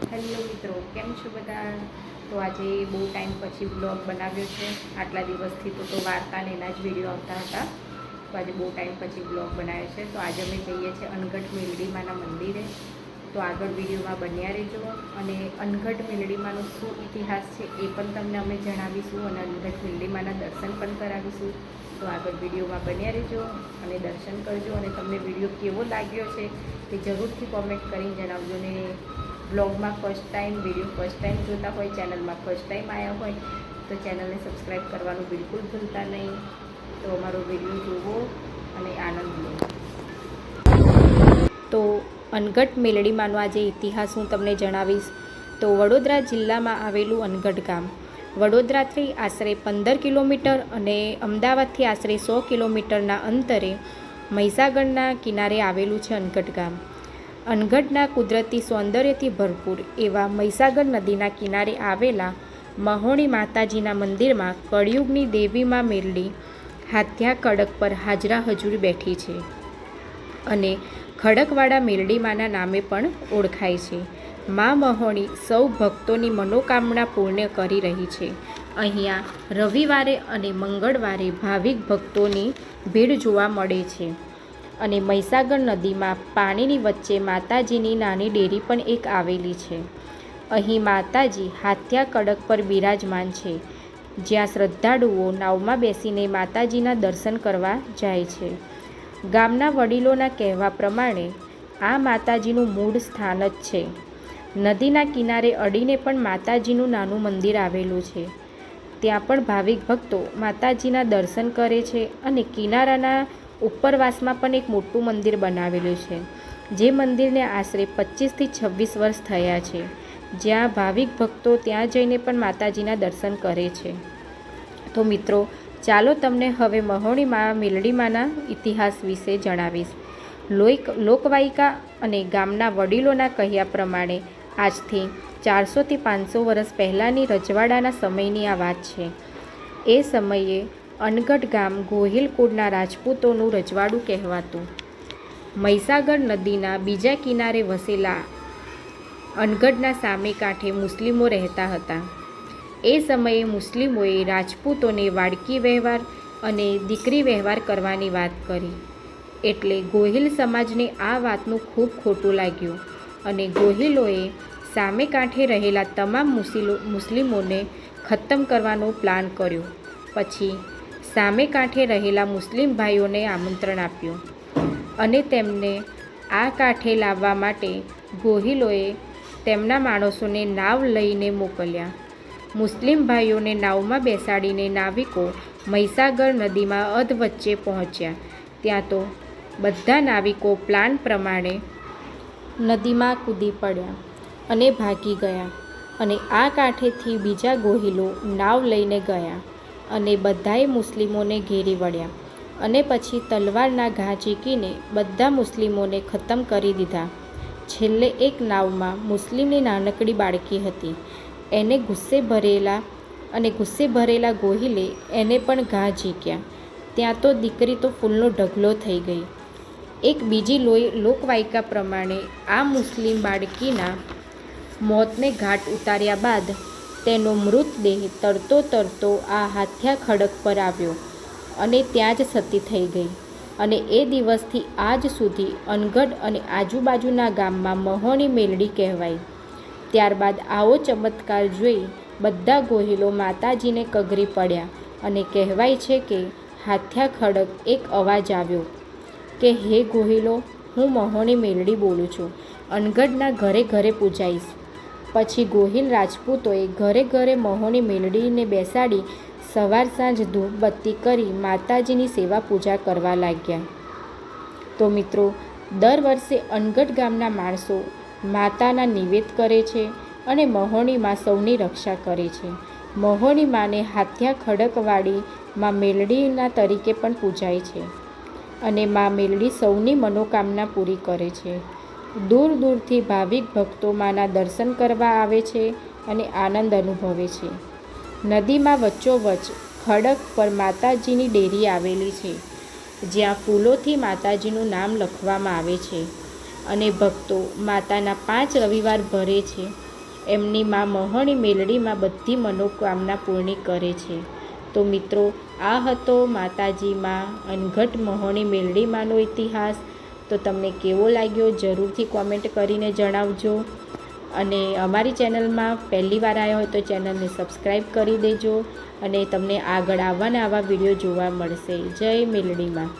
Hello મિત્રો, કેમ છો બધા? તો આજે બહુ ટાઈમ પછી બ્લોગ બનાવ્યો છે. આટલા દિવસથી તો તો વાર્તા ને એના જ વીડિયો આવતા હતા. તો આજે બહુ ટાઈમ પછી બ્લોગ બનાવ્યો છે. તો આજે અમે જઈએ છીએ અનગઢ મેલડીમાના મંદિરે. તો આગળ વિડીયોમાં બન્યા રહેજો. અને અનગઢ મેલડીમાનો શું ઇતિહાસ છે એ પણ તમને અમે જણાવીશું અને અનગઢ મેલડીમાના દર્શન પણ કરાવીશું. તો આગળ વિડીયોમાં બન્યા રહેજો અને દર્શન કરજો અને તમને વીડિયો કેવો લાગ્યો છે તે જરૂરથી કોમેન્ટ કરીને જણાવજો ને બ્લોગમાં first time video first time જોતા હોય ચેનલમાં ફર્સ્ટ ટાઈમ આવ્યા હોય, તો ચેનલને સબસ્ક્રાઈબ કરવાનું બિલકુલ ભૂલતા નહીં. તો અમારો વીડિયો જોવો અને આનંદ લો. તો અનગઢ મેલડીમાંનો આજે ઇતિહાસ હું તમને જણાવીશ. તો વડોદરા જિલ્લામાં આવેલું અનગઢ ગામ. વડોદરાથી આશરે પંદર કિલોમીટર અને અમદાવાદથી આશરે સો કિલોમીટરના અંતરે મહીસાગરના કિનારે આવેલું છે અનગઢ ગામ. અનગઢના કુદરતી સૌંદર્યથી ભરપૂર એવા મહીસાગર નદીના કિનારે આવેલા મહોણી માતાજીના મંદિરમાં કળિયુગની દેવીમાં મેરલી હાથ્યા કડક પર હાજરા હજુર બેઠી છે અને ખડકવાળા મેરડીમાના નામે પણ ઓળખાય છે. મા મહોણી સૌ ભક્તોની મનોકામના પૂર્ણ કરી રહી છે. અહીંયા રવિવારે અને મંગળવારે ભાવિક ભક્તોની ભીડ જોવા મળે છે. અને મહીસાગર નદીમાં પાણીની વચ્ચે માતાજીની નાની ડેરી પણ એક આવેલી છે. અહીં માતાજી હાથિયા કડક પર બિરાજમાન છે, જ્યાં શ્રદ્ધાળુઓ નાવમાં બેસીને માતાજીના દર્શન કરવા જાય છે. ગામના વડીલોના કહેવા પ્રમાણે, આ માતાજીનું મૂળ સ્થાન જ છે. નદીના કિનારે અડીને પણ માતાજીનું નાનું મંદિર આવેલું છે. ત્યાં પણ ભાવિક ભક્તો માતાજીના દર્શન કરે છે અને કિનારાના ઉપરવાસમાં પણ એક મોટું મંદિર બનાવેલું છે, જે મંદિરને આશરે પચીસથી છવ્વીસ વર્ષ થયા છે. જ્યાં ભાવિક ભક્તો ત્યાં જઈને પણ માતાજીના દર્શન કરે છે. તો મિત્રો, ચાલો તમને હવે મહોણીમાં મેલડીમાના ઇતિહાસ વિશે જણાવીશ. લોક લોકવાયિકા અને ગામના વડીલોના કહ્યા પ્રમાણે આજથી ચારસોથી પાંચસો વર્ષ પહેલાંની રજવાડાના સમયની આ વાત છે. એ સમયે અનગઢ ગામ ગોહિલ કુળના રાજપૂતોનું રજવાડું કહેવાતું. મહીસાગર નદીના બીજા કિનારે વસેલા અનગઢના સામે કાંઠે મુસ્લિમો રહેતા હતા. એ સમયે મુસ્લિમોએ રાજપૂતોને વાડકી વ્યવહાર અને દીકરી વ્યવહાર કરવાની વાત કરી. એટલે ગોહિલ સમાજને આ વાતનું ખૂબ ખોટું લાગ્યું અને ગોહિલોએ સામે કાંઠે રહેલા તમામ મુસ્લિમોને ખતમ કરવાનો પ્લાન કર્યો. પછી સામે કાંઠે રહેલા મુસ્લિમ ભાઈઓને આમંત્રણ આપ્યું અને તેમને આ કાંઠે લાવવા માટે ગોહિલોએ તેમના માણસોને નાવ લઈને મોકલ્યા. મુસ્લિમ ભાઈઓને નાવમાં બેસાડીને નાવિકો મહીસાગર નદીમાં અધ વચ્ચે પહોંચ્યા. ત્યાં તો બધા નાવિકો પ્લાન પ્રમાણે નદીમાં કૂદી પડ્યા અને ભાગી ગયા અને આ કાંઠેથી બીજા ગોહિલો નાવ લઈને ગયા. અને બધાએ મુસ્લિમોને ઘેરી વળ્યા અને પછી તલવારના ઘા ચીકીને બધા મુસ્લિમોને ખતમ કરી દીધા. છેલ્લે એક નાવમાં મુસ્લિમની નાનકડી બાળકી હતી. એને ગુસ્સે ભરેલા અને ગુસ્સે ભરેલા ગોહિલે એને પણ ઘા ઝીક્યા ત્યાં તો દીકરી તો ફૂલનો ઢગલો થઈ ગઈ. એક બીજી લોહી લોકવાયકા પ્રમાણે આ મુસ્લિમ બાળકીના મોતને ઘાટ ઉતાર્યા બાદ તેનો મૃતદેહ તરતો તરતો આ હાથ્યા ખડક પર આવ્યો અને ત્યાં જ સતી થઈ ગઈ. અને એ દિવસથી આજ સુધી અનગઢ અને આજુબાજુના ગામમાં મહોણી મેલડી કહેવાય. ત્યારબાદ આવો ચમત્કાર જોઈ બધા ગોહિલો માતાજીને કગરી પડ્યા અને કહેવાય છે કે હાથ્યા ખડક એક અવાજ આવ્યો કે, હે ગોહિલો, હું મહોણી મેલડી બોલું છું. અનગઢના ઘરે ઘરે પૂજાઈશ. પછી ગોહિલ રાજપૂતોએ ઘરે ઘરે મહોની મેલડીને બેસાડી સવાર સાંજ ધૂપબત્તી કરી માતાજીની સેવા પૂજા કરવા લાગ્યા. તો મિત્રો, દર વર્ષે અનગઢ ગામના માણસો માતાના નિવેદ કરે છે અને મહોણીમાં સૌની રક્ષા કરે છે. મહોણી માને હાથ્યા ખડકવાળી માં મેલડીના તરીકે પણ પૂજાય છે અને માં મેલડી સૌની મનોકામના પૂરી કરે છે. દૂર દૂરથી ભાવિક ભક્તો માના દર્શન કરવા આવે છે અને આનંદ અનુભવે છે. નદીમાં વચ્ચોવચ્ચ ખડક પર માતાજીની ડેરી આવેલી છે, જ્યાં ફૂલોથી માતાજીનું નામ લખવામાં આવે છે અને ભક્તો માતાના પાંચ રવિવાર ભરે છે. એમની માં મહોણી મેલડીમાં બધી મનોકામના પૂર્ણ કરે છે. તો મિત્રો, આ હતો માતાજીમાં અનઘટ મહોણી મેલડીમાંનો ઇતિહાસ. તો તમને કેવો લાગ્યો જરૂરથી કોમેન્ટ કરીને જણાવજો. અને અમારી ચેનલમાં પહેલી વાર આવ્યા હોય તો ચેનલને સબસ્ક્રાઈબ કરી દેજો અને તમને આગળ આવવાના આવા વીડિયો જોવા મળશે. જય મેલડીમાં.